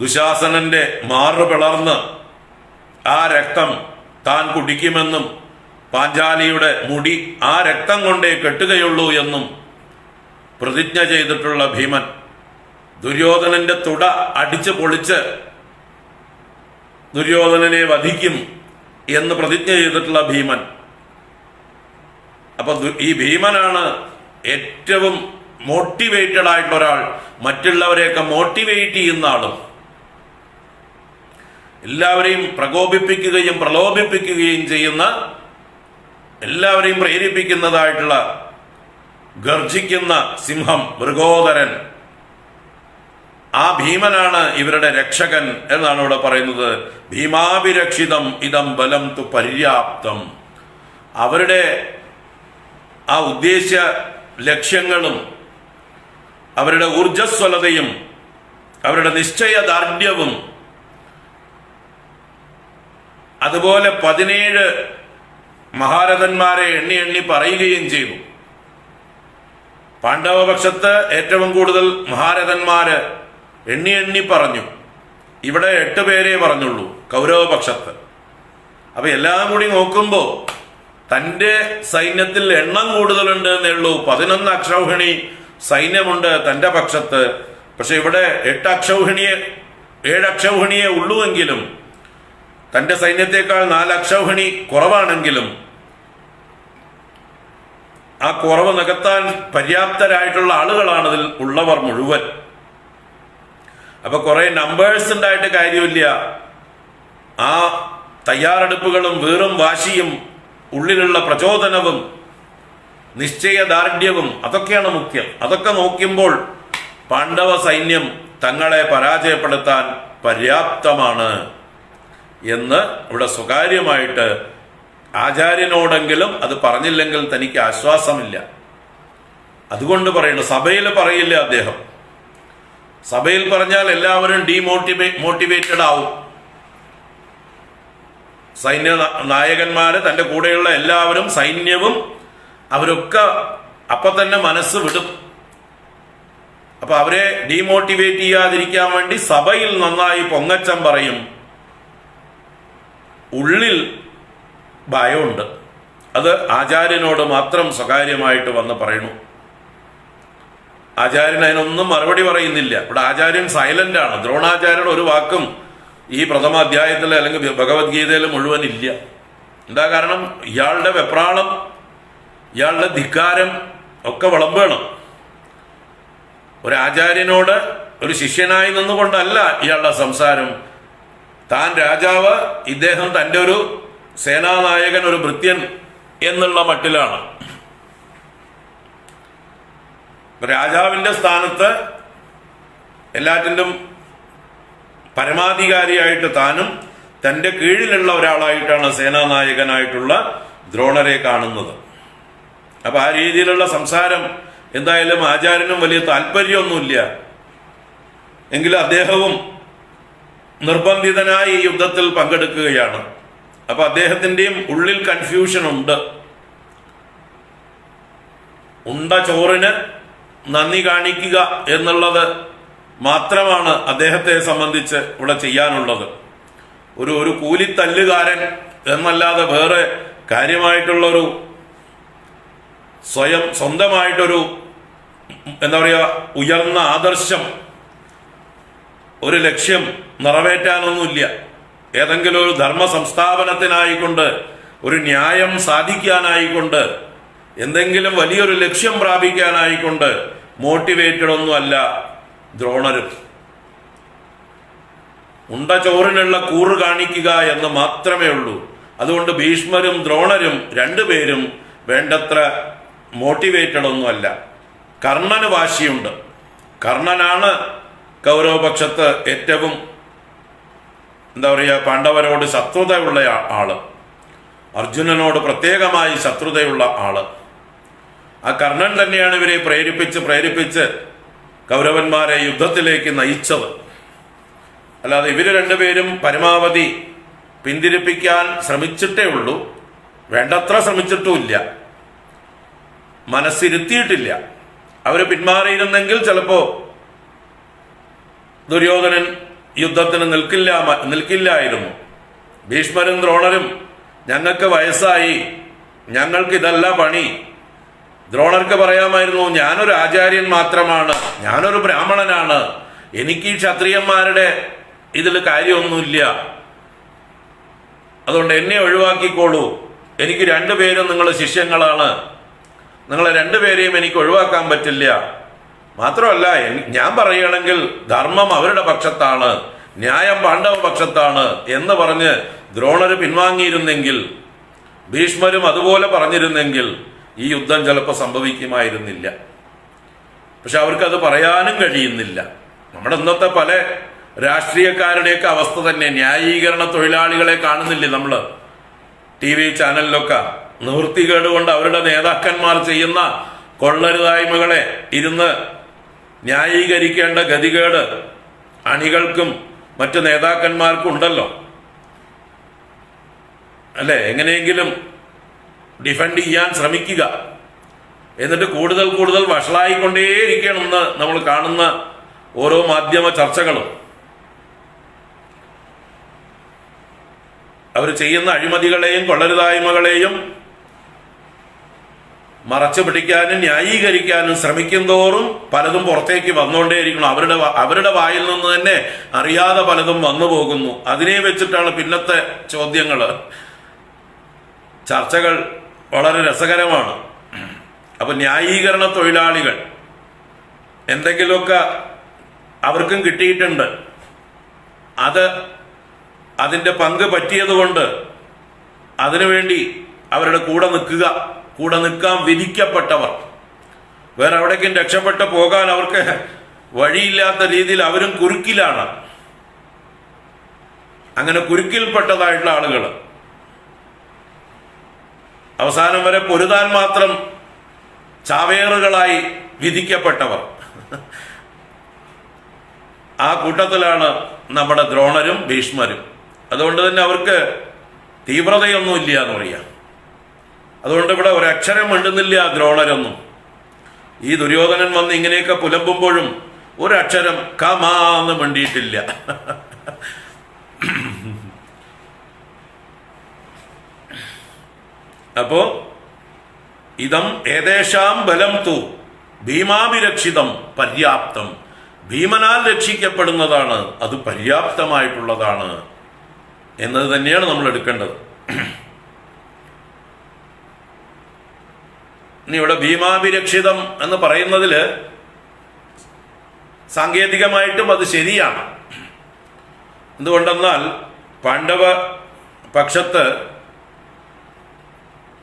ദുശാസനന്റെ മാറു പിളർന്ന് ആ രക്തം താൻ കുടിക്കുമെന്നും പാഞ്ചാലിയുടെ മുടി ആ രക്തം കൊണ്ടേ കെട്ടുകയുള്ളൂ എന്നും പ്രതിജ്ഞ ചെയ്തിട്ടുള്ള ഭീമൻ ദുര്യോധനന്റെ തുട അടിച്ചു പൊളിച്ച് ദുര്യോധനനെ വധിക്കും എന്ന് പ്രതിജ്ഞ ചെയ്തിട്ടുള്ള ഭീമൻ. അപ്പൊ ഈ ഭീമനാണ് ഏറ്റവും മോട്ടിവേറ്റഡ് ആയിട്ടുള്ള ഒരാൾ. മറ്റുള്ളവരെയൊക്കെ മോട്ടിവേറ്റ് ചെയ്യുന്ന ആളും. എല്ലാവരെയും പ്രകോപിപ്പിക്കുകയും പ്രലോഭിപ്പിക്കുകയും ചെയ്യുന്ന എല്ലാവരെയും പ്രേരിപ്പിക്കുന്നതായിട്ടുള്ള ഗർജിക്കുന്ന സിംഹം മൃഗോദരൻ. ആ ഭീമനാണ് ഇവരുടെ രക്ഷകൻ എന്നാണ് ഇവിടെ പറയുന്നത്. ഭീമാഭിരക്ഷിതം ഇതം ബലം തു പര്യാപ്തം. അവരുടെ ആ ഉദ്ദേശ ലക്ഷ്യങ്ങളും അവരുടെ ഊർജസ്വലതയും അവരുടെ നിശ്ചയദാർഢ്യവും അതുപോലെ പതിനേഴ് മഹാരഥന്മാരെ എണ്ണി എണ്ണി പറയുകയും ചെയ്തു. പാണ്ഡവപക്ഷത്ത് ഏറ്റവും കൂടുതൽ മഹാരഥന്മാര് എണ്ണി എണ്ണി പറഞ്ഞു. ഇവിടെ എട്ട് പേരെ പറഞ്ഞുള്ളൂ കൗരവപക്ഷത്ത്. അപ്പൊ എല്ലാം കൂടി നോക്കുമ്പോൾ തന്റെ സൈന്യത്തിൽ എണ്ണം കൂടുതലുണ്ട് എന്നുള്ളൂ. പതിനൊന്ന് അക്ഷൗഹിണി സൈന്യമുണ്ട് തന്റെ പക്ഷത്ത്. പക്ഷെ ഇവിടെ എട്ട് അക്ഷൗഹിണിയെ ഏഴ് അക്ഷൗഹിണിയെ ഉള്ളുവെങ്കിലും തന്റെ സൈന്യത്തെക്കാൾ നാല് അക്ഷൗഹിണി കുറവാണെങ്കിലും ആ കുറവ് നികത്താൻ പര്യാപ്തരായിട്ടുള്ള ആളുകളാണ് ഇതിൽ ഉള്ളവർ മുഴുവൻ. അപ്പൊ കുറെ നമ്പേഴ്സ് ഉണ്ടായിട്ട് കാര്യമില്ല. ആ തയ്യാറെടുപ്പുകളും വീറും വാശിയും ഉള്ളിലുള്ള പ്രചോദനവും നിശ്ചയദാർഢ്യവും അതൊക്കെയാണ് മുഖ്യം. അതൊക്കെ നോക്കുമ്പോൾ പാണ്ഡവ സൈന്യം തങ്ങളെ പരാജയപ്പെടുത്താൻ പര്യാപ്തമാണ്. എന്ന് ഇവിടെ സ്വകാര്യമായിട്ട് ആചാര്യനോടെങ്കിലും അത് പറഞ്ഞില്ലെങ്കിൽ തനിക്ക് ആശ്വാസമില്ല. അതുകൊണ്ട് പറയുന്നു സഭയിൽ പറയില്ല അദ്ദേഹം. സഭയിൽ പറഞ്ഞാൽ എല്ലാവരും ഡീമോട്ടിവേ മോട്ടിവേറ്റഡ് ആവും. സൈന്യ നായകന്മാര് തന്റെ കൂടെയുള്ള എല്ലാവരും സൈന്യവും അവരൊക്കെ അപ്പൊ തന്നെ മനസ്സ് വിടും. അപ്പൊ അവരെ ഡീമോട്ടിവേറ്റ് ചെയ്യാതിരിക്കാൻ വേണ്ടി സഭയിൽ നന്നായി പൊങ്ങച്ചം പറയും. ഉള്ളിൽ ഭയമുണ്ട്. അത് ആചാര്യനോട് മാത്രം സ്വകാര്യമായിട്ട് വന്ന് പറയണു ആചാര്യൻ അതിനൊന്നും മറുപടി പറയുന്നില്ല. ഇവിടെ ആചാര്യൻ സൈലന്റ് ആണ്. ദ്രോണാചാര്യൻ ഒരു വാക്കും ഈ പ്രഥമ അധ്യായത്തിൽ അല്ലെങ്കിൽ ഭഗവത്ഗീതയിൽ മുഴുവൻ ഇല്ല. എന്താ കാരണം? ഇയാളുടെ വെപ്രാളം ഇയാളുടെ ധിക്കാരം ഒക്കെ വിളമ്പണം. ഒരു ആചാര്യനോട് ഒരു ശിഷ്യനായി നിന്നുകൊണ്ടല്ല ഇയാളുടെ സംസാരം താൻ രാജാവ് ഇദ്ദേഹം തന്റെ ഒരു സേനാനായകൻ ഒരു ഭൃത്യൻ എന്നുള്ള മട്ടിലാണ്. രാജാവിന്റെ സ്ഥാനത്ത് എല്ലാറ്റിനും പരമാധികാരിയായിട്ട് താനും തന്റെ കീഴിലുള്ള ഒരാളായിട്ടാണ് സേനാനായകനായിട്ടുള്ള ദ്രോണരെ കാണുന്നത്. അപ്പൊ ആ രീതിയിലുള്ള സംസാരം എന്തായാലും ആചാര്യനും വലിയ താല്പര്യമൊന്നുമില്ല. എങ്കിലും അദ്ദേഹവും നിർബന്ധിതനായി ഈ യുദ്ധത്തിൽ പങ്കെടുക്കുകയാണ്. അപ്പൊ അദ്ദേഹത്തിന്റെയും ഉള്ളിൽ കൺഫ്യൂഷൻ ഉണ്ട്. ഉണ്ട ചോറിന് നന്ദി കാണിക്കുക എന്നുള്ളത് മാത്രമാണ് അദ്ദേഹത്തെ സംബന്ധിച്ച് ഇവിടെ ചെയ്യാനുള്ളത്. ഒരു ഒരു കൂലിത്തല്ലുകാരൻ എന്നല്ലാതെ വേറെ കാര്യമായിട്ടുള്ള ഒരു സ്വയം സ്വന്തമായിട്ടൊരു എന്താ പറയുക ഉയർന്ന ആദർശം ഒരു ലക്ഷ്യം നിറവേറ്റാനൊന്നുമില്ല. ഏതെങ്കിലും ഒരു ധർമ്മ സംസ്ഥാപനത്തിനായിക്കൊണ്ട് ഒരു ന്യായം സാധിക്കാനായിക്കൊണ്ട് എന്തെങ്കിലും വലിയൊരു ലക്ഷ്യം പ്രാപിക്കാനായിക്കൊണ്ട് മോട്ടിവേറ്റഡ് ഒന്നുമല്ല ദ്രോണരും. ഉണ്ട ചോറിനുള്ള കൂറ് കാണിക്കുക എന്ന് മാത്രമേ ഉള്ളൂ. അതുകൊണ്ട് ഭീഷ്മരും ദ്രോണരും രണ്ടുപേരും വേണ്ടത്ര മോട്ടിവേറ്റഡ് ഒന്നുമല്ല. കർണന് വാശിയുണ്ട്. കർണനാണ് കൗരവപക്ഷത്ത് ഏറ്റവും എന്താ പറയുക പാണ്ഡവരോട് ശത്രുതയുള്ള ആൾ. അർജുനനോട് പ്രത്യേകമായി ശത്രുതയുള്ള ആൾ. ആ കർണൻ തന്നെയാണ് ഇവരെ പ്രേരിപ്പിച്ച് പ്രേരിപ്പിച്ച് കൗരവന്മാരെ യുദ്ധത്തിലേക്ക് നയിച്ചത്. അല്ലാതെ ഇവർ രണ്ടുപേരും പരമാവധി പിന്തിരിപ്പിക്കാൻ ശ്രമിച്ചിട്ടേ ഉള്ളൂ. വേണ്ടത്ര ശ്രമിച്ചിട്ടുമില്ല. മനസ്സിരുത്തിയിട്ടില്ല. അവർ പിന്മാറിയിരുന്നെങ്കിൽ ചിലപ്പോ ദുര്യോധനൻ യുദ്ധത്തിന് നിൽക്കില്ല നിൽക്കില്ലായിരുന്നു. ഭീഷ്മരും ദ്രോണരും ഞങ്ങൾക്ക് വയസ്സായി. ഞങ്ങൾക്ക് ഇതല്ല പണി. ദ്രോണർക്ക് പറയാമായിരുന്നു ഞാനൊരു ആചാര്യൻ മാത്രമാണ്. ഞാനൊരു ബ്രാഹ്മണനാണ്. എനിക്ക് ഈ ക്ഷത്രിയന്മാരുടെ ഇതിൽ കാര്യമൊന്നുമില്ല. അതുകൊണ്ട് എന്നെ ഒഴിവാക്കിക്കോളൂ. എനിക്ക് രണ്ടുപേരും നിങ്ങൾ ശിഷ്യങ്ങളാണ്. നിങ്ങളെ രണ്ടുപേരെയും എനിക്ക് ഒഴിവാക്കാൻ പറ്റില്ല. മാത്രമല്ല ഞാൻ പറയുകയാണെങ്കിൽ ധർമ്മം അവരുടെ പക്ഷത്താണ് ന്യായം പാണ്ഡവ പക്ഷത്താണ് എന്ന് പറഞ്ഞ് ദ്രോണർ പിൻവാങ്ങിയിരുന്നെങ്കിൽ ഭീഷ്മരും അതുപോലെ പറഞ്ഞിരുന്നെങ്കിൽ ഈ യുദ്ധം ചിലപ്പോൾ സംഭവിക്കുമായിരുന്നില്ല. പക്ഷെ അവർക്കത് പറയാനും കഴിയുന്നില്ല. നമ്മുടെ ഇന്നത്തെ പല രാഷ്ട്രീയക്കാരുടെയൊക്കെ അവസ്ഥ തന്നെ ന്യായീകരണ തൊഴിലാളികളെ കാണുന്നില്ലേ നമ്മൾ ടി വി ചാനലിലൊക്കെ നിവൃത്തികേടുകൊണ്ട് അവരുടെ നേതാക്കന്മാർ ചെയ്യുന്ന കൊള്ളരുതായ്മകളെ ഇരുന്ന് ന്യായീകരിക്കേണ്ട ഗതികേട് അണികൾക്കും മറ്റു നേതാക്കന്മാർക്കും ഉണ്ടല്ലോ അല്ലെ? എങ്ങനെയെങ്കിലും ഡിഫെൻഡ് ചെയ്യാൻ ശ്രമിക്കുക. എന്നിട്ട് കൂടുതൽ കൂടുതൽ വഷളായിക്കൊണ്ടേയിരിക്കണമെന്ന് നമ്മൾ കാണുന്ന ഓരോ മാധ്യമ ചർച്ചകളും. അവർ ചെയ്യുന്ന അഴിമതികളെയും കൊള്ളരുതായ്മകളെയും മറച്ചു പിടിക്കാനും ന്യായീകരിക്കാനും ശ്രമിക്കും തോറും പലതും പുറത്തേക്ക് വന്നുകൊണ്ടേയിരിക്കണം അവരുടെ അവരുടെ വായിൽ നിന്ന് തന്നെ അറിയാതെ പലതും വന്നു പോകുന്നു. അതിനെ വെച്ചിട്ടാണ് പിന്നത്തെ ചോദ്യങ്ങൾ. ചർച്ചകൾ വളരെ രസകരമാണ്. അപ്പൊ ന്യായീകരണ തൊഴിലാളികൾ എന്തെങ്കിലുമൊക്കെ അവർക്കും കിട്ടിയിട്ടുണ്ട്. അത് അതിന്റെ പങ്ക് പറ്റിയതുകൊണ്ട് അതിനുവേണ്ടി അവരുടെ കൂടെ നിൽക്കുക. കൂടെ നിൽക്കാൻ വിധിക്കപ്പെട്ടവർ. വേറെ എവിടേക്കും രക്ഷപ്പെട്ട് പോകാൻ അവർക്ക് വഴിയില്ലാത്ത രീതിയിൽ അവരും കുരുക്കിലാണ്. അങ്ങനെ കുരുക്കിൽപ്പെട്ടതായിട്ടുള്ള ആളുകൾ. അവസാനം വരെ പൊരുതാൻ മാത്രം ചാവേറുകളായി വിധിക്കപ്പെട്ടവർ. ആ കൂട്ടത്തിലാണ് നമ്മുടെ ദ്രോണരും ഭീഷ്മരും. അതുകൊണ്ട് തന്നെ അവർക്ക് തീവ്രതയൊന്നുമില്ല എന്ന് പറയാം. അതുകൊണ്ട് ഇവിടെ ഒരക്ഷരം മിണ്ടുന്നില്ല ദ്രോണരൊന്നും. ഈ ദുര്യോധനൻ വന്ന് ഇങ്ങനെയൊക്കെ പുലമ്പുമ്പോഴും ഒരക്ഷരം കമാന്ന് മിണ്ടിയിട്ടില്ല. അപ്പോ ഇതം ഏതേശാം ബലം തു ഭീമാഭിരക്ഷിതം പര്യാപ്തം. ഭീമനാൽ രക്ഷിക്കപ്പെടുന്നതാണ് അത് പര്യാപ്തമായിട്ടുള്ളതാണ് എന്നത് തന്നെയാണ് നമ്മൾ എടുക്കേണ്ടത്. ഇനി ഇവിടെ ഭീമാഭിരക്ഷിതം എന്ന് പറയുന്നതിൽ സാങ്കേതികമായിട്ടും അത് ശരിയാണ്. എന്തുകൊണ്ടെന്നാൽ പാണ്ഡവ പക്ഷത്ത്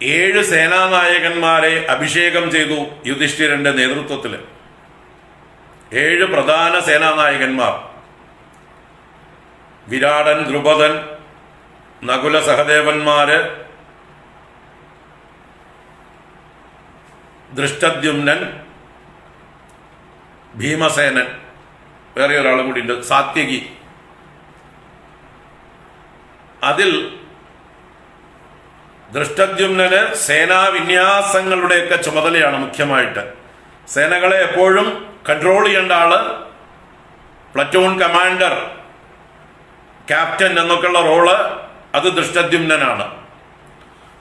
ഏഴ് സേനാനായകന്മാരെ അഭിഷേകം ചെയ്തു യുധിഷ്ഠിരന്റെ നേതൃത്വത്തിൽ ഏഴ് പ്രധാന സേനാനായകന്മാർ. വിരാടൻ ദ്രുപദൻ നകുല സഹദേവന്മാര് ദൃഷ്ടദ്യുമ്നൻ ഭീമസേനൻ വേറെ ഒരാളും കൂടി ഉണ്ട് സാത്യകി. അതിൽ ദൃഷ്ടദ്യുമ്നന് സേനാവിന്യാസങ്ങളുടെയൊക്കെ ചുമതലയാണ് മുഖ്യമായിട്ട്. സേനകളെ എപ്പോഴും കൺട്രോൾ ചെയ്യേണ്ട ആൾ പ്ലറ്റൂൺ കമാൻഡർ ക്യാപ്റ്റൻ എന്നൊക്കെയുള്ള റോൾ അത് ദൃഷ്ടദ്യുമ്നനാണ്.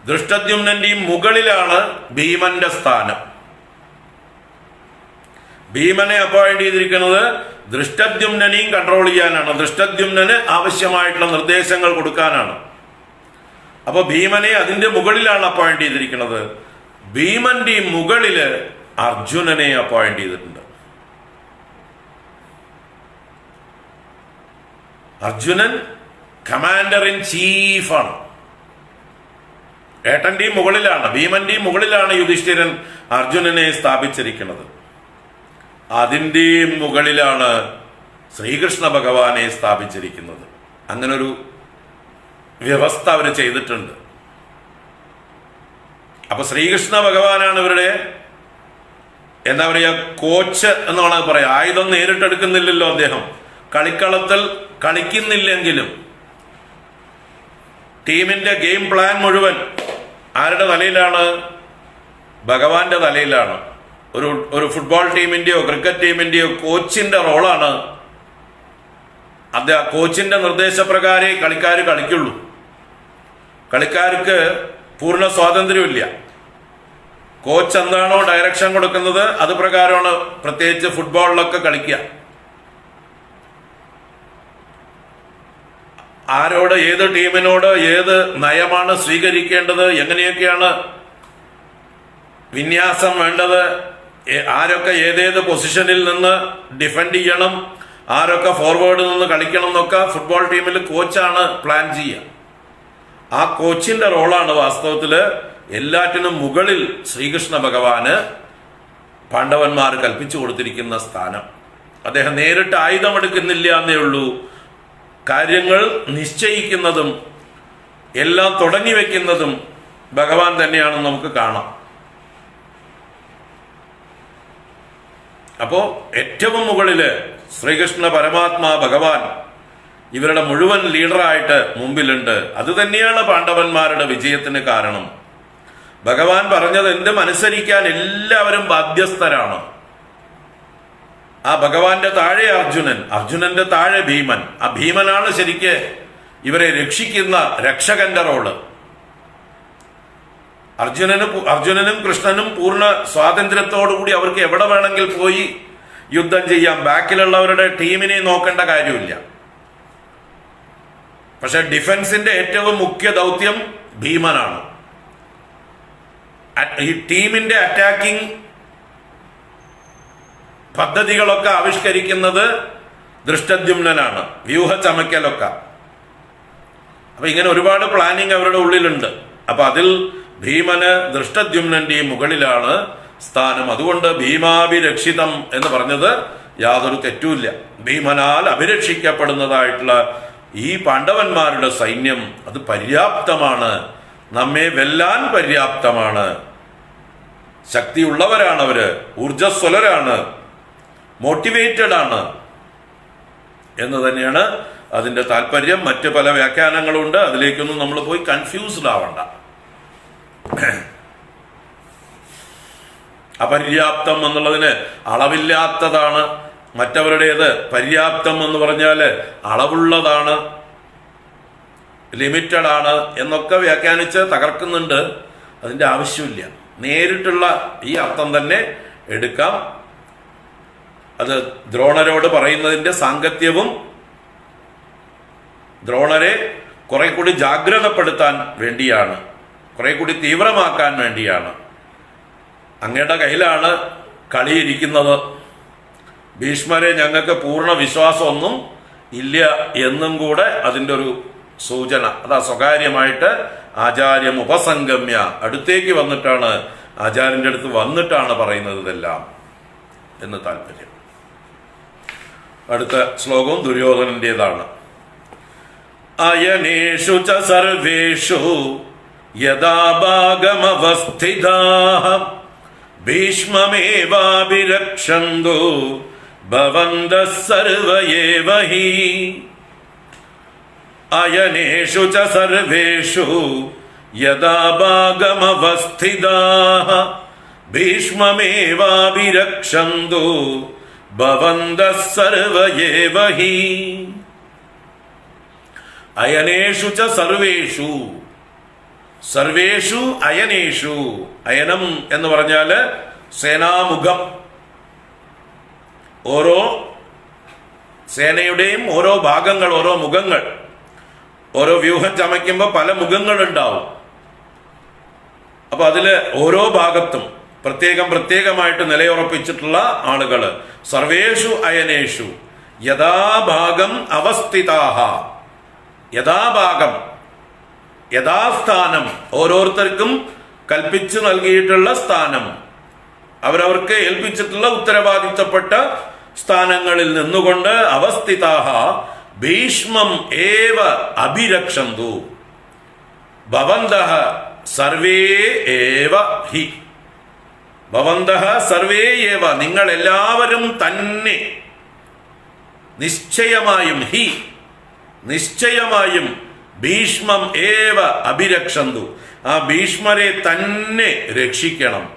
ദൃഷ്ടദ്യുമ്നന്റെയും മുകളിലാണ് ഭീമന്റെ സ്ഥാനം. ഭീമനെ അപ്പോയിന്റ് ചെയ്തിരിക്കുന്നത് ദൃഷ്ടദ്യുമ്നനെയും കൺട്രോൾ ചെയ്യാനാണ്. ദൃഷ്ടദ്യുമ്നന് ആവശ്യമായിട്ടുള്ള നിർദ്ദേശങ്ങൾ കൊടുക്കാനാണ്. അപ്പൊ ഭീമനെ അതിന്റെ മുകളിലാണ് അപ്പോയിന്റ് ചെയ്തിരിക്കുന്നത്. ഭീമന്റെ മുകളിൽ അർജുനനെ അപ്പോയിന്റ് ചെയ്തിട്ടുണ്ട്. അർജുനൻ കമാൻഡർ ഇൻ ചീഫാണ് ഏട്ടന്റെയും മുകളിലാണ് ഭീമന്റെയും മുകളിലാണ് യുധിഷ്ഠിരൻ അർജുനനെ സ്ഥാപിച്ചിരിക്കുന്നത്. അതിന്റെയും മുകളിലാണ് ശ്രീകൃഷ്ണ ഭഗവാനെ സ്ഥാപിച്ചിരിക്കുന്നത്. അങ്ങനൊരു വ്യവസ്ഥ അവർ ചെയ്തിട്ടുണ്ട്. അപ്പൊ ശ്രീകൃഷ്ണ ഭഗവാനാണ് ഇവരുടെ എന്താ പറയുക കോച്ച് എന്നാണ് വേണമെങ്കിൽ പറയാം. ആയുധം നേരിട്ടെടുക്കുന്നില്ലല്ലോ അദ്ദേഹം. കളിക്കളത്തിൽ കളിക്കുന്നില്ലെങ്കിലും ടീമിന്റെ ഗെയിം പ്ലാൻ മുഴുവൻ ആരുടെ തലയിലാണ് ഭഗവാന്റെ തലയിലാണ് ഒരു ഒരു ഫുട്ബോൾ ടീമിന്റെയോ ക്രിക്കറ്റ് ടീമിന്റെയോ കോച്ചിന്റെ റോളാണ് അദ്ദേഹം കോച്ചിന്റെ നിർദ്ദേശപ്രകാരേ കളിക്കാർ കളിക്കുള്ളൂ. കളിക്കാർക്ക് പൂർണ സ്വാതന്ത്ര്യമില്ല കോച്ച് എന്താണോ ഡയറക്ഷൻ കൊടുക്കുന്നത് അത് പ്രകാരമാണ് പ്രത്യേകിച്ച് ഫുട്ബോളിലൊക്കെ കളിക്കുക. ആരോട് ഏത് ടീമിനോട് ഏത് നയമാണ് സ്വീകരിക്കേണ്ടത് എങ്ങനെയൊക്കെയാണ് വിന്യാസം വേണ്ടത് ആരൊക്കെ ഏതേത് പൊസിഷനിൽ നിന്ന് ഡിഫെൻഡ് ചെയ്യണം ആരൊക്കെ ഫോർവേഡ് നിന്ന് കളിക്കണം എന്നൊക്കെ ഫുട്ബോൾ ടീമിൽ കോച്ചാണ് പ്ലാൻ ചെയ്യുക. ആ കോച്ചിന്റെ റോളാണ് വാസ്തവത്തിൽ എല്ലാറ്റിനും മുകളിൽ ശ്രീകൃഷ്ണ ഭഗവാന് പാണ്ഡവന്മാർ കൽപ്പിച്ചു കൊടുത്തിരിക്കുന്ന സ്ഥാനം. അദ്ദേഹം നേരിട്ട് ആയുധമെടുക്കുന്നില്ല എന്നേ ഉള്ളൂ. കാര്യങ്ങൾ നിശ്ചയിക്കുന്നതും എല്ലാം തുടങ്ങി വെക്കുന്നതും ഭഗവാൻ തന്നെയാണെന്ന് നമുക്ക് കാണാം. അപ്പോ ഏറ്റവും മുകളിൽ ശ്രീകൃഷ്ണ പരമാത്മാ ഭഗവാൻ ഇവരുടെ മുഴുവൻ ലീഡറായിട്ട് മുമ്പിലുണ്ട്. അത് തന്നെയാണ് പാണ്ഡവന്മാരുടെ വിജയത്തിന് കാരണം. ഭഗവാൻ പറഞ്ഞത് എന്തും അനുസരിക്കാൻ എല്ലാവരും ബാധ്യസ്ഥരാണ്. ആ ഭഗവാന്റെ താഴെ അർജുനൻ അർജുനന്റെ താഴെ ഭീമൻ. ആ ഭീമനാണ് ശരിക്ക് ഇവരെ രക്ഷിക്കുന്ന രക്ഷകന്റെ റോൾ. അർജുനന് അർജുനനും കൃഷ്ണനും പൂർണ സ്വാതന്ത്ര്യത്തോടുകൂടി അവർക്ക് എവിടെ വേണമെങ്കിൽ പോയി യുദ്ധം ചെയ്യാം. ബാക്കിലുള്ളവരുടെ ടീമിനെ നോക്കേണ്ട കാര്യമില്ല. പക്ഷെ ഡിഫൻസിന്റെ ഏറ്റവും മുഖ്യ ദൗത്യം ഭീമനാണ്. ഈ ടീമിന്റെ അറ്റാക്കിംഗ് പദ്ധതികളൊക്കെ ആവിഷ്കരിക്കുന്നത് ദൃഷ്ടദ്യുമ്നനാണ് വ്യൂഹ ചമയ്ക്കലൊക്കെ അപ്പൊ ഇങ്ങനെ ഒരുപാട് പ്ലാനിങ് അവരുടെ ഉള്ളിലുണ്ട്. അപ്പൊ അതിൽ ഭീമന് ദൃഷ്ടദ്യുമ്നന്റെയും മുകളിലാണ് സ്ഥാനം. അതുകൊണ്ട് ഭീമാഭിരക്ഷിതം എന്ന് പറഞ്ഞത് യാതൊരു തെറ്റുമില്ല. ഭീമനാൽ അഭിരക്ഷിക്കപ്പെടുന്നതായിട്ടുള്ള ഈ പാണ്ഡവന്മാരുടെ സൈന്യം അത് പര്യാപ്തമാണ്. നമ്മെ വെല്ലാൻ പര്യാപ്തമാണ്. ശക്തിയുള്ളവരാണ് അവർ ഊർജസ്വലരാണ് മോട്ടിവേറ്റഡ് ആണ്. എന്ന് തന്നെയാണ് അതിന്റെ താല്പര്യം. മറ്റ് പല വ്യാഖ്യാനങ്ങളുണ്ട്. അതിലേക്കൊന്നും നമ്മൾ പോയി കൺഫ്യൂസ്ഡ് ആവണ്ട. അപര്യാപ്തം എന്നുള്ളതിന് അളവില്ലാത്തതാണ്. മറ്റവരുടേത് പര്യാപ്തം എന്ന് പറഞ്ഞാൽ അളവുള്ളതാണ്. ലിമിറ്റഡ് ആണ് എന്നൊക്കെ വ്യാഖ്യാനിച്ച് തകർക്കുന്നുണ്ട്. അതിന്റെ ആവശ്യമില്ല. നേരിട്ടുള്ള ഈ അർത്ഥം തന്നെ എടുക്കാം. അത് ദ്രോണരോട് പറയുന്നതിന്റെ സാങ്കത്യവും ദ്രോണരെ കുറെ കൂടി ജാഗ്രതപ്പെടുത്താൻ വേണ്ടിയാണ്. കുറെ കൂടി തീവ്രമാക്കാൻ വേണ്ടിയാണ്. അങ്ങയുടെ കയ്യിലാണ് കളിയിരിക്കുന്നത് ഭീഷ്മരെ ഞങ്ങൾക്ക് പൂർണ വിശ്വാസമൊന്നും ഇല്ല എന്നും കൂടെ അതിന്റെ ഒരു സൂചന. അതാ സ്വകാര്യമായിട്ട് ആചാര്യം ഉപസംഗമ്യ. അടുത്തേക്ക് വന്നിട്ടാണ് ആചാര്യന്റെ അടുത്ത് വന്നിട്ടാണ് പറയുന്നത് ഇതെല്ലാം എന്ന് താല്പര്യം. അടുത്ത ശ്ലോകവും ദുര്യോധനന്റേതാണ്. അയനേഷു ച സർവേഷു യഥാ ഭാഗമവസ്ഥിതാ ഭീഷ്മമേവാഭിരക്ഷന്തു ഭവന്ത സർവയേവഹി അയനേഷു ച സർവേഷു യഥാ ഭാഗമവസ്ഥിതാ ഭീഷ്മമേവാഭിരക്ഷന്തു ഭവന്തഃ അയനേഷു ച സർവേഷു. സർവേഷു അയനേഷു. അയനം എന്ന് പറഞ്ഞാൽ സേനാമുഖം. ഓരോ സേനയുടെയും ഓരോ ഭാഗങ്ങൾ ഓരോ മുഖങ്ങൾ ഓരോ വ്യൂഹം ചമയ്ക്കുമ്പോൾ പല മുഖങ്ങൾ ഉണ്ടാവും അപ്പൊ അതിൽ ഓരോ ഭാഗത്തും പ്രത്യേകം പ്രത്യേകമായിട്ട് നിലയുറപ്പിച്ചിട്ടുള്ള ആളുകൾ സർവേഷു അയനേഷു. യഥാഭാഗം അവസ്ഥിതാഹ. യഥാഭാഗം യഥാസ്ഥാനം ഓരോരുത്തർക്കും കൽപ്പിച്ചു നൽകിയിട്ടുള്ള സ്ഥാനം. അവരവർക്ക് ഏൽപ്പിച്ചിട്ടുള്ള ഉത്തരവാദിത്തപ്പെട്ട സ്ഥാനങ്ങളിൽ നിന്നുകൊണ്ട് അവസ്ഥിതാഹ ഭീഷ്മം ഏവ അഭിരക്ഷന്തു. ഭവന്ത സർവേ ഏവ ഹി. ഭവന്ത സർവേയേവ നിങ്ങൾ എല്ലാവരും തന്നെ നിശ്ചയമായും ഹി നിശ്ചയമായും ഭീഷ്മം ഏവ അഭിരക്ഷന്തു. ആ ഭീഷ്മരെ തന്നെ രക്ഷിക്കണം.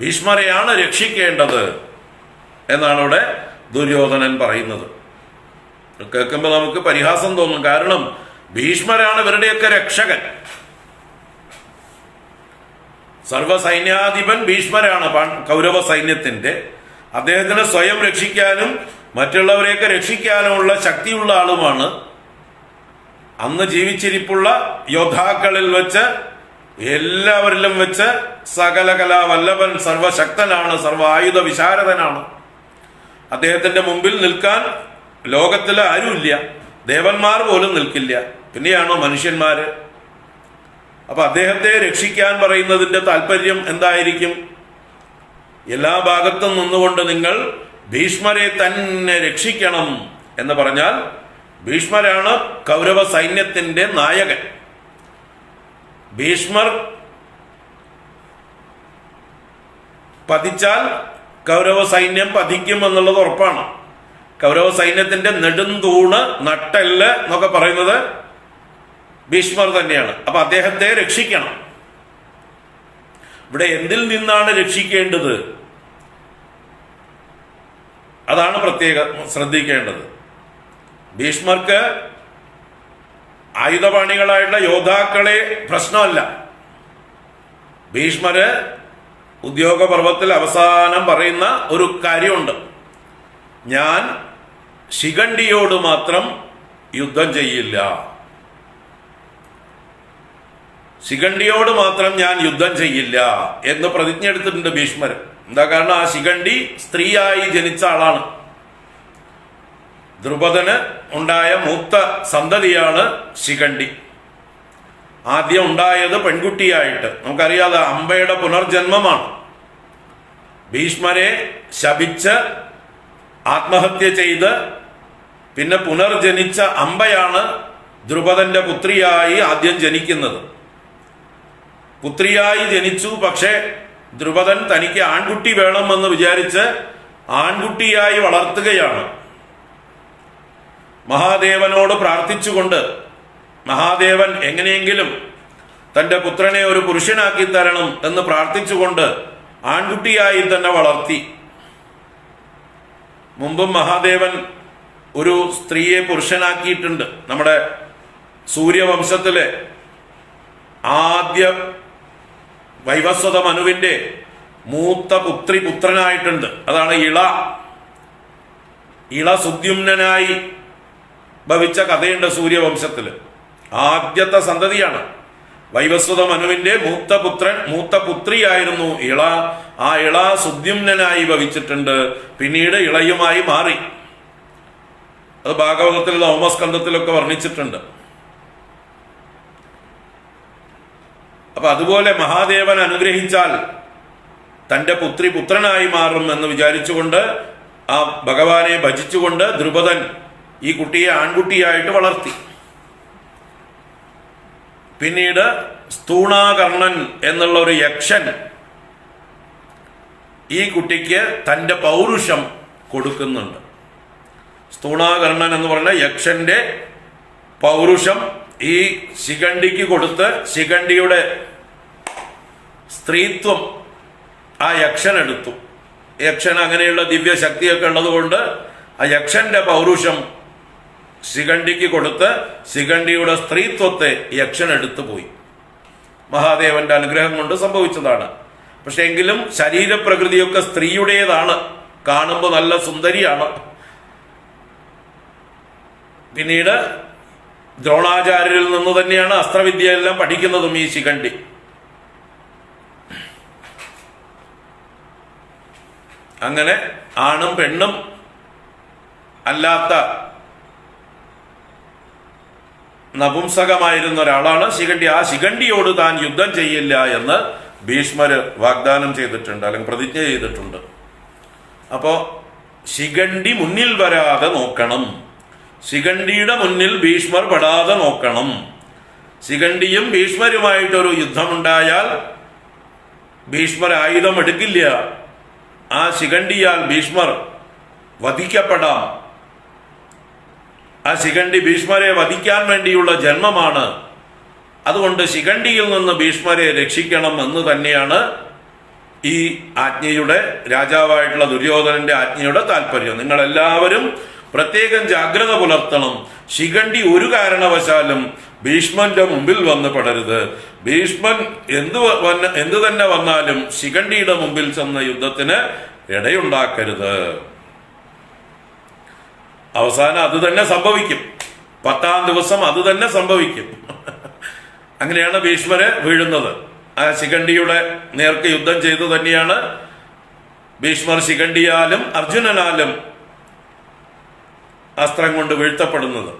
ഭീഷ്മരെയാണ് രക്ഷിക്കേണ്ടത് എന്നാണ് ഇവിടെ ദുര്യോധനൻ പറയുന്നത്. കേൾക്കുമ്പോൾ നമുക്ക് പരിഹാസം തോന്നും. കാരണം ഭീഷ്മരാണ് ഇവരുടെയൊക്കെ രക്ഷകൻ. സർവസൈന്യാധിപൻ ഭീഷ്മരാണ് കൗരവ സൈന്യത്തിന്റെ അദ്ദേഹത്തിന് സ്വയം രക്ഷിക്കാനും മറ്റുള്ളവരെയൊക്കെ രക്ഷിക്കാനുമുള്ള ശക്തിയുള്ള ആളുമാണ്. അന്ന് ജീവിച്ചിരിപ്പുള്ള യോദ്ധാക്കളിൽ വെച്ച് എല്ലാവരിലും വെച്ച് സകല കലാ വല്ലഭൻ സർവശക്തനാണ് സർവ ആയുധ വിശാരദനാണ്. അദ്ദേഹത്തിന്റെ മുമ്പിൽ നിൽക്കാൻ ലോകത്തിൽ ആരുമില്ല. ദേവന്മാർ പോലും നിൽക്കില്ല. പിന്നെയാണോ മനുഷ്യന്മാര്? അപ്പൊ അദ്ദേഹത്തെ രക്ഷിക്കാൻ പറയുന്നതിന്റെ താല്പര്യം എന്തായിരിക്കും? എല്ലാ ഭാഗത്തും നിന്നുകൊണ്ട് നിങ്ങൾ ഭീഷ്മരെ തന്നെ രക്ഷിക്കണം എന്ന് പറഞ്ഞാൽ ഭീഷ്മരാണ് കൗരവ സൈന്യത്തിന്റെ നായകൻ. ഭീഷ്മർ പതിച്ചാൽ കൗരവ സൈന്യം പതിക്കും എന്നുള്ളത് ഉറപ്പാണ്. കൗരവ സൈന്യത്തിന്റെ നെടുന്തൂണ് നട്ടെല്ല് എന്നൊക്കെ പറയുന്നത് ഭീഷ്മർ തന്നെയാണ്. അപ്പൊ അദ്ദേഹത്തെ രക്ഷിക്കണം. ഇവിടെ എന്തിൽ നിന്നാണ് രക്ഷിക്കേണ്ടത്? അതാണ് പ്രത്യേക ശ്രദ്ധിക്കേണ്ടത്. ഭീഷ്മർക്ക് ആയുധപാണികളായിട്ടുള്ള യോദ്ധാക്കളെ പ്രശ്നമല്ല. ഭീഷ്മര് ഉദ്യോഗപർവത്തിൽ അവസാനം പറയുന്ന ഒരു കാര്യമുണ്ട്. ഞാൻ ശിഖണ്ഡിയോട് മാത്രം യുദ്ധം ചെയ്യില്ല. ശിഖണ്ഡിയോട് മാത്രം ഞാൻ യുദ്ധം ചെയ്യില്ല എന്ന് പ്രതിജ്ഞ എടുത്തിട്ടുണ്ട് ഭീഷ്മർ. എന്താ കാരണം? ആ ശിഖണ്ഡി സ്ത്രീയായി ജനിച്ച ആളാണ്. ദ്രുപദന് ഉണ്ടായ മൂത്ത സന്തതിയാണ് ശിഖണ്ഡി. ആദ്യം ഉണ്ടായത് പെൺകുട്ടിയായിട്ട്. നമുക്കറിയാതെ അമ്പയുടെ പുനർജന്മമാണ്. ഭീഷ്മരെ ശപിച്ച് ആത്മഹത്യ ചെയ്ത് പിന്നെ പുനർജനിച്ച അമ്പയാണ് ദ്രുപദന്റെ പുത്രിയായി ആദ്യം ജനിക്കുന്നത്. പുത്രിയായി ജനിച്ചു. പക്ഷേ ദ്രുപദൻ തനിക്ക് ആൺകുട്ടി വേണമെന്ന് വിചാരിച്ച് ആൺകുട്ടിയായി വളർത്തുകയാണ്. മഹാദേവനോട് പ്രാർത്ഥിച്ചുകൊണ്ട് മഹാദേവൻ എങ്ങനെയെങ്കിലും തന്റെ പുത്രനെ ഒരു പുരുഷനാക്കി തരണം എന്ന് പ്രാർത്ഥിച്ചുകൊണ്ട് ആൺകുട്ടിയായി തന്നെ വളർത്തി. മുമ്പും മഹാദേവൻ ഒരു സ്ത്രീയെ പുരുഷനാക്കിയിട്ടുണ്ട്. നമ്മുടെ സൂര്യവംശത്തിലെ ആദ്യ വൈവസ്വത മനുവിന്റെ മൂത്ത പുത്രി പുത്രനായിട്ടുണ്ട്. അതാണ് ഇള. ഇള സുദ്യുമ്നായി ഭവിച്ച കഥയുണ്ട് സൂര്യവംശത്തിൽ. ആദ്യത്തെ സന്തതിയാണ്. വൈവസ്വത മനുവിന്റെ മൂത്ത പുത്രൻ മൂത്ത പുത്രിയായിരുന്നു ഇള. ആ ഇള സുദ്യുമ്നായി ഭവിച്ചിട്ടുണ്ട്. പിന്നീട് ഇളയുമായി മാറി. അത് ഭാഗവതത്തിൽ നവമസ്കന്ധത്തിലൊക്കെ വർണിച്ചിട്ടുണ്ട്. അപ്പൊ അതുപോലെ മഹാദേവൻ അനുഗ്രഹിച്ചാൽ തന്റെ പുത്രി പുത്രനായി മാറും എന്ന് വിചാരിച്ചുകൊണ്ട് ആ ഭഗവാനെ ഭജിച്ചുകൊണ്ട് ദ്രുപദൻ ഈ കുട്ടിയെ ആൺകുട്ടിയായിട്ട് വളർത്തി. പിന്നീട് സ്തൂണാകർണൻ എന്നുള്ള ഒരു യക്ഷൻ ഈ കുട്ടിക്ക് തന്റെ പൗരുഷം കൊടുക്കുന്നുണ്ട്. സ്തൂണാകർണൻ എന്ന് പറഞ്ഞ യക്ഷന്റെ പൗരുഷം ഈ ശിഖണ്ഡിക്ക് കൊടുത്ത് ശിഖണ്ഡിയുടെ സ്ത്രീത്വം ആ യക്ഷൻ എടുത്തു. യക്ഷൻ അങ്ങനെയുള്ള ദിവ്യശക്തിയൊക്കെ ഉള്ളതുകൊണ്ട് ആ യക്ഷന്റെ പൗരുഷം ശിഖണ്ഡിക്ക് കൊടുത്ത് ശിഖണ്ഡിയുടെ സ്ത്രീത്വത്തെ യക്ഷൻ എടുത്തു പോയി. മഹാദേവന്റെ അനുഗ്രഹം കൊണ്ട് സംഭവിച്ചതാണ്. പക്ഷെ എങ്കിലും ശരീരപ്രകൃതിയൊക്കെ സ്ത്രീയുടേതാണ്. കാണുമ്പോൾ നല്ല സുന്ദരിയാണ്. പിന്നീട് ദ്രോണാചാര്യരിൽ നിന്ന് തന്നെയാണ് അസ്ത്രവിദ്യ എല്ലാം പഠിക്കുന്നതും ഈ ശിഖണ്ഡി. അങ്ങനെ ആണും പെണ്ണും അല്ലാത്ത നപുംസകമായിരുന്ന ഒരാളാണ് ശിഖണ്ഡി. ആ ശിഖണ്ഡിയോട് താൻ യുദ്ധം ചെയ്യില്ല എന്ന് ഭീഷ്മര് വാഗ്ദാനം ചെയ്തിട്ടുണ്ട് അല്ലെങ്കിൽ പ്രതിജ്ഞ ചെയ്തിട്ടുണ്ട്. അപ്പോ ശിഖണ്ഡി മുന്നിൽ വരാതെ നോക്കണം. ശിഖണ്ഡിയുടെ മുന്നിൽ ഭീഷ്മർ പെടാതെ നോക്കണം. ശിഖണ്ഡിയും ഭീഷ്മരുമായിട്ടൊരു യുദ്ധമുണ്ടായാൽ ഭീഷ്മർ ആയുധം എടുക്കില്ല ആ ശിഖണ്ഡിയാൽ ഭീഷ്മർ വധിക്കപ്പെടാം. ആ ശിഖണ്ഡി ഭീഷ്മരെ വധിക്കാൻ വേണ്ടിയുള്ള ജന്മമാണ്. അതുകൊണ്ട് ശിഖണ്ഡിയിൽ നിന്ന് ഭീഷ്മരെ രക്ഷിക്കണം എന്ന് തന്നെയാണ് ഈ ആജ്ഞയുടെ രാജാവായിട്ടുള്ള ദുര്യോധനന്റെ ആജ്ഞയുടെ താല്പര്യം. നിങ്ങൾ എല്ലാവരും പ്രത്യേകം ജാഗ്രത പുലർത്തണം. ശിഖണ്ഡി ഒരു കാരണവശാലും ഭീഷ്മന്റെ മുമ്പിൽ വന്ന് പെടരുത്. ഭീഷ്മൻ എന്ത് എന്തു തന്നെ വന്നാലും ശിഖണ്ഡിയുടെ മുമ്പിൽ ചെന്ന യുദ്ധത്തിന് ഇടയുണ്ടാക്കരുത്. അവസാനം അത് തന്നെ സംഭവിക്കും. പത്താം ദിവസം അത് തന്നെ സംഭവിക്കും. അങ്ങനെയാണ് ഭീഷ്മര് വീഴുന്നത്. ആ ശിഖണ്ഡിയുടെ നേർക്ക് യുദ്ധം ചെയ്തു തന്നെയാണ് ഭീഷ്മർ ശിഖണ്ഡിയാലും അർജുനനാലും അസ്ത്രം കൊണ്ട് വീഴ്ത്തപ്പെടുന്നത്.